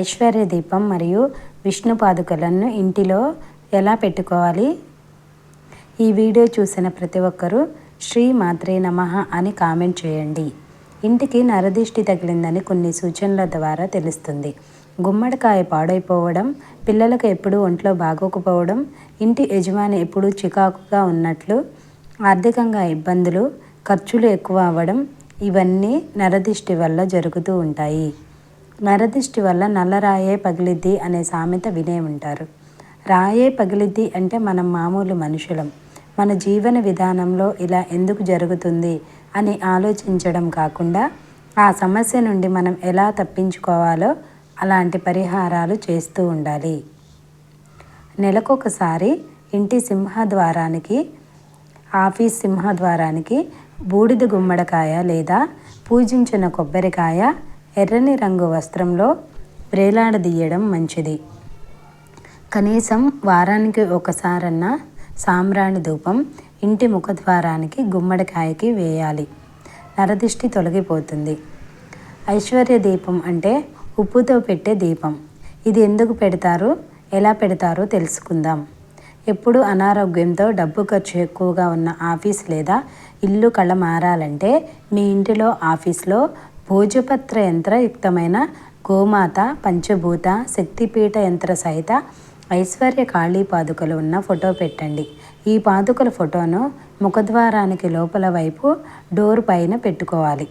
ఐశ్వర్య దీపం మరియు విష్ణు పాదుకలను ఇంటిలో ఎలా పెట్టుకోవాలి? ఈ వీడియో చూసిన ప్రతి ఒక్కరూ శ్రీ మాత్రే నమ అని కామెంట్ చేయండి. ఇంటికి నరదిష్టి తగిలిందని కొన్ని సూచనల ద్వారా తెలుస్తుంది. గుమ్మడికాయ పాడైపోవడం పిల్లలకు ఎప్పుడూ ఒంట్లో బాగోకపోవడం ఇంటి యజమాని ఎప్పుడూ చికాకుగా ఉన్నట్లు ఆర్థికంగా ఇబ్బందులు ఖర్చులు ఎక్కువ అవ్వడం ఇవన్నీ నరదిష్టి వల్ల జరుగుతూ ఉంటాయి. నరదిష్టి వల్ల నల్లరాయే పగిలిద్ది అనే సామెత వినే ఉంటారు. రాయే పగిలిద్ది అంటే మనం మామూలు మనుషులం. మన జీవన విధానంలో ఇలా ఎందుకు జరుగుతుంది అని ఆలోచించడం కాకుండా ఆ సమస్య నుండి మనం ఎలా తప్పించుకోవాలో అలాంటి పరిహారాలు చేస్తూ ఉండాలి. నెలకొకసారి ఇంటి సింహద్వారానికి ఆఫీస్ సింహద్వారానికి బూడిద గుమ్మడికాయ లేదా పూజించిన కొబ్బరికాయ ఎర్రని రంగు వస్త్రంలో వేలాడదీయడం మంచిది. కనీసం వారానికి ఒకసారన్నా సాంబ్రాణి ధూపం ఇంటి ముఖద్వారానికి గుమ్మడికాయకి వేయాలి. నరదిష్టి తొలగిపోతుంది. ఐశ్వర్య దీపం అంటే ఉప్పుతో పెట్టే దీపం. ఇది ఎందుకు పెడతారు? ఎలా పెడతారో తెలుసుకుందాం. ఎప్పుడు అనారోగ్యంతో డబ్బు ఖర్చు ఎక్కువగా ఉన్న ఆఫీస్ లేదా ఇల్లు కళ మారాలంటే మీ ఇంటిలో ఆఫీస్లో భోజపత్ర యంత్రయుక్తమైన గోమాత పంచభూత శక్తిపీఠ యంత్ర సహిత ఐశ్వర్య కాళీ పాదుకలు ఉన్న ఫోటో పెట్టండి. ఈ పాదుకల ఫోటోను ముఖద్వారానికి లోపల వైపు డోర్ పైన పెట్టుకోవాలి.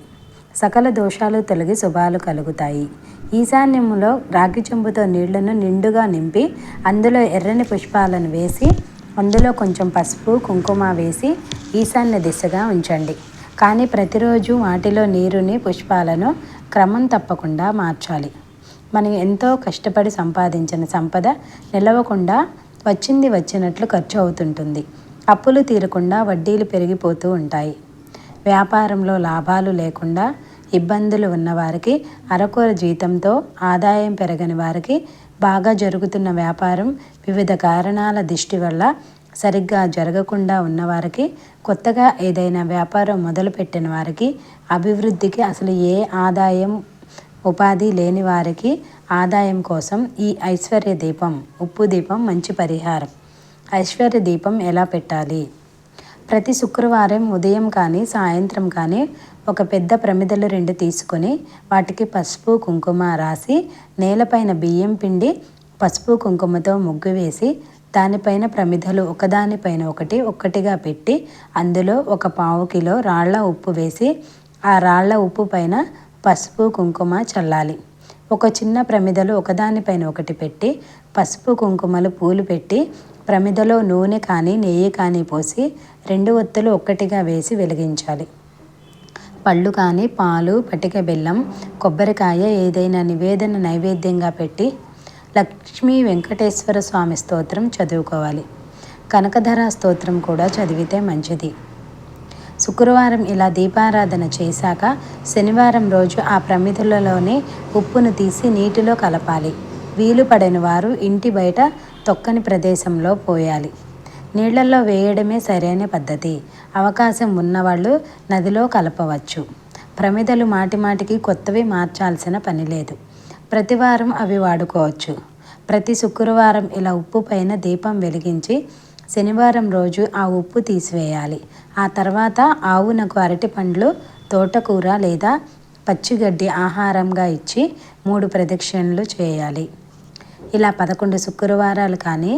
సకల దోషాలు తొలగి శుభాలు కలుగుతాయి. ఈశాన్యములో రాగి చెంబుతో నీళ్ళను నిండుగా నింపి అందులో ఎర్రని పుష్పాలను వేసి అందులో కొంచెం పసుపు కుంకుమ వేసి ఈశాన్య దిశగా ఉంచండి. కానీ ప్రతిరోజు వాటిలో నీరుని పుష్పాలను క్రమం తప్పకుండా మార్చాలి. మనం ఎంతో కష్టపడి సంపాదించిన సంపద నిలవకుండా వచ్చింది వచ్చినట్లు ఖర్చు అవుతుంటుంది. అప్పులు తీరకుండా వడ్డీలు పెరిగిపోతూ ఉంటాయి. వ్యాపారంలో లాభాలు లేకుండా ఇబ్బందులు ఉన్నవారికి అరకొర జీతంతో ఆదాయం పెరగని వారికి బాగా జరుగుతున్న వ్యాపారం వివిధ కారణాల దిష్టి వల్ల సరిగ్గా జరగకుండా ఉన్నవారికి కొత్తగా ఏదైనా వ్యాపారం మొదలుపెట్టిన వారికి అభివృద్ధికి అసలు ఏ ఆదాయం ఉపాధి లేని వారికి ఆదాయం కోసం ఈ ఐశ్వర్య దీపం ఉప్పు దీపం మంచి పరిహారం. ఐశ్వర్య దీపం ఎలా పెట్టాలి? ప్రతి శుక్రవారం ఉదయం కానీ సాయంత్రం కానీ ఒక పెద్ద ప్రమిదలు రెండు తీసుకొని వాటికి పసుపు కుంకుమ రాసి నేలపైన బియ్యం పిండి పసుపు కుంకుమతో ముగ్గు వేసి దానిపైన ప్రమిదలు ఒకదానిపైన ఒకటి ఒక్కటిగా పెట్టి అందులో ఒక పావు కిలో రాళ్ళ ఉప్పు వేసి ఆ రాళ్ళ ఉప్పు పైన పసుపు కుంకుమ చల్లాలి. ఒక చిన్న ప్రమిదలు ఒకదానిపైన ఒకటి పెట్టి పసుపు కుంకుమలు పూలు పెట్టి ప్రమిదలో నూనె కానీ నెయ్యి కానీ పోసి రెండు ఒత్తులు ఒక్కటిగా వేసి వెలిగించాలి. పళ్ళు కానీ పాలు పటిక బెల్లం కొబ్బరికాయ ఏదైనా నివేదన నైవేద్యంగా పెట్టి లక్ష్మీ వెంకటేశ్వర స్వామి స్తోత్రం చదువుకోవాలి. కనకధర స్తోత్రం కూడా చదివితే మంచిది. శుక్రవారం ఇలా దీపారాధన చేశాక శనివారం రోజు ఆ ప్రమిదలలోనే ఉప్పును తీసి నీటిలో కలపాలి. వీలు పడని వారు ఇంటి బయట తొక్కని ప్రదేశంలో పోయాలి. నీళ్ళలో వేయడమే సరైన పద్ధతి. అవకాశం ఉన్నవాళ్ళు నదిలో కలపవచ్చు. ప్రమిదలు మాటిమాటికి కొత్తవి మార్చాల్సిన పని లేదు. ప్రతివారం అవి వాడుకోవచ్చు. ప్రతి శుక్రవారం ఇలా ఉప్పు పైన దీపం వెలిగించి శనివారం రోజు ఆ ఉప్పు తీసివేయాలి. ఆ తర్వాత ఆవునకు అరటి పండ్లు తోటకూర లేదా పచ్చిగడ్డి ఆహారంగా ఇచ్చి మూడు ప్రదక్షిణలు చేయాలి. ఇలా పదకొండు శుక్రవారాలు కానీ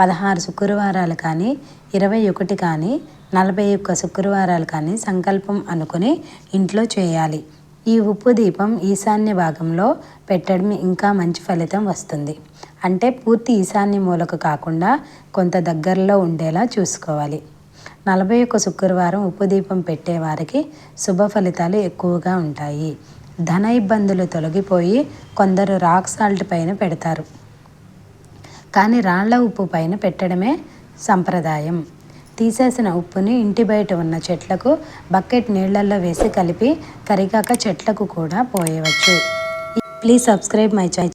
పదహారు శుక్రవారాలు కానీ ఇరవై ఒకటి కానీ నలభై ఒక్క శుక్రవారాలు కానీ సంకల్పం అనుకుని ఇంట్లో చేయాలి. ఈ ఉప్పు దీపం ఈశాన్య భాగంలో పెట్టడం ఇంకా మంచి ఫలితం వస్తుంది. అంటే పూర్తి ఈశాన్య మూలకు కాకుండా కొంత దగ్గరలో ఉండేలా చూసుకోవాలి. నలభై ఒక్క శుక్రవారం ఉప్పు దీపం పెట్టేవారికి శుభ ఫలితాలు ఎక్కువగా ఉంటాయి. ధన ఇబ్బందులు తొలగిపోయి కొందరు రాక్ సాల్ట్ పైన పెడతారు. కానీ రాళ్ళ ఉప్పు పైన పెట్టడమే సంప్రదాయం. తీసేసిన ఉప్పుని ఇంటి బయట ఉన్న చెట్లకు బకెట్ నీళ్ళలో వేసి కలిపి కరిగాక చెట్లకు కూడా పోయవచ్చు. Please subscribe my channel